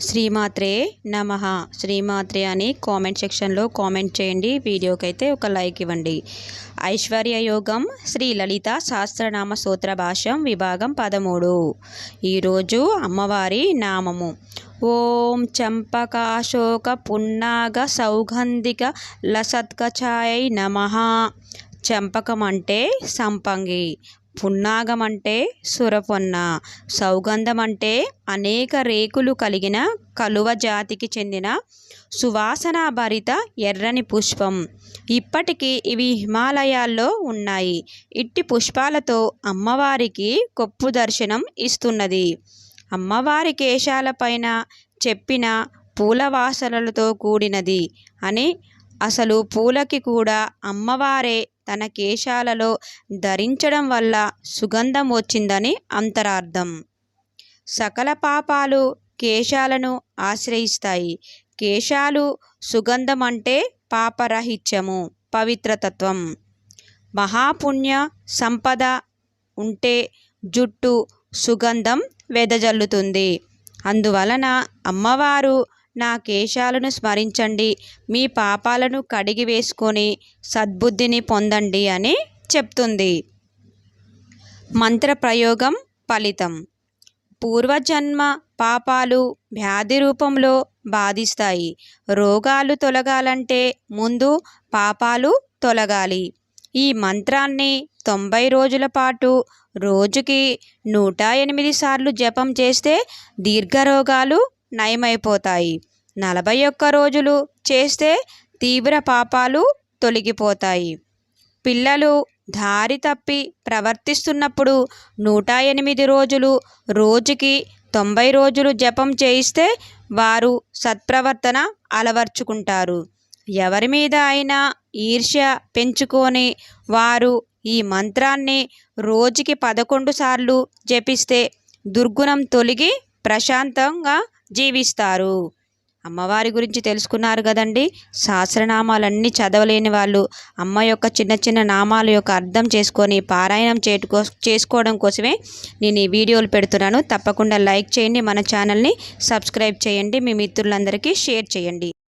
శ్రీమాత్రే నమ. శ్రీమాత్రే అని కామెంట్ సెక్షన్లో కామెంట్ చేయండి. వీడియోకి అయితే ఒక లైక్ ఇవ్వండి. ఐశ్వర్య యోగం శ్రీ లలిత సహస్రనామ సూత్ర భాషం విభాగం పదమూడు. ఈరోజు అమ్మవారి నామము. ఓం చంపకాశోక పున్నాగ సౌగంధిక లసత్కచాయై నమ. చంపకం అంటే సంపంగి. పున్నాగం అంటే సురపొన్న సౌగంధం అంటే అనేక రేకులు కలిగిన కలువ జాతికి చెందిన సువాసన భరిత ఎర్రని పుష్పం. ఇప్పటికీ ఇవి హిమాలయాల్లో ఉన్నాయి. ఇట్టి పుష్పాలతో అమ్మవారికి కొప్పు దర్శనం ఇస్తున్నది. అమ్మవారి కేశాలపైన చెప్పిన పూల వాసనలతో కూడినది అని అసలు పూలకి కూడా అమ్మవారే తన కేశాలలో ధరించడం వల్ల సుగంధం వచ్చిందని అంతరార్థం. సకల పాపాలు కేశాలను ఆశ్రయిస్తాయి. కేశాలు సుగంధం అంటే పాపరహిత్యము పవిత్రతత్వం. మహాపుణ్య సంపద ఉంటే జుట్టు సుగంధం వెదజల్లుతుంది. అందువలన అమ్మవారు నా కేశాలను స్మరించండి. మీ పాపాలను కడిగి వేసుకొని సద్బుద్ధిని పొందండి అని చెప్తుంది. మంత్ర ప్రయోగం ఫలితం. పూర్వజన్మ పాపాలు వ్యాధి రూపంలో బాధిస్తాయి. రోగాలు తొలగాలంటే ముందు పాపాలు తొలగాలి. ఈ మంత్రాన్ని తొంభై రోజుల పాటు రోజుకి నూట ఎనిమిది సార్లు జపం చేస్తే దీర్ఘరోగాలు నయమైపోతాయి. నలభై ఒక్క రోజులు చేస్తే తీవ్ర పాపాలు తొలగిపోతాయి. పిల్లలు దారి తప్పి ప్రవర్తిస్తున్నప్పుడు నూట ఎనిమిది రోజులు రోజుకి తొంభై రోజులు జపం చేయిస్తే వారు సత్ప్రవర్తన అలవర్చుకుంటారు. ఎవరి మీద అయినా ఈర్ష్య పెంచుకొని వారు ఈ మంత్రాన్ని రోజుకి పదకొండు సార్లు జపిస్తే దుర్గుణం తొలగి ప్రశాంతంగా జీవిస్తారు. అమ్మవారి గురించి తెలుసుకున్నారు కదండి. సహస్రనామాలన్నీ చదవలేని వాళ్ళు అమ్మ యొక్క చిన్న చిన్న నామాల యొక్క అర్థం చేసుకొని పారాయణం చేటుకో చేసుకోవడం కోసమే నేను ఈ వీడియోలు పెడుతున్నాను. తప్పకుండా లైక్ చేయండి. మన ఛానల్ని సబ్స్క్రైబ్ చేయండి. మీ మిత్రులందరికీ షేర్ చేయండి.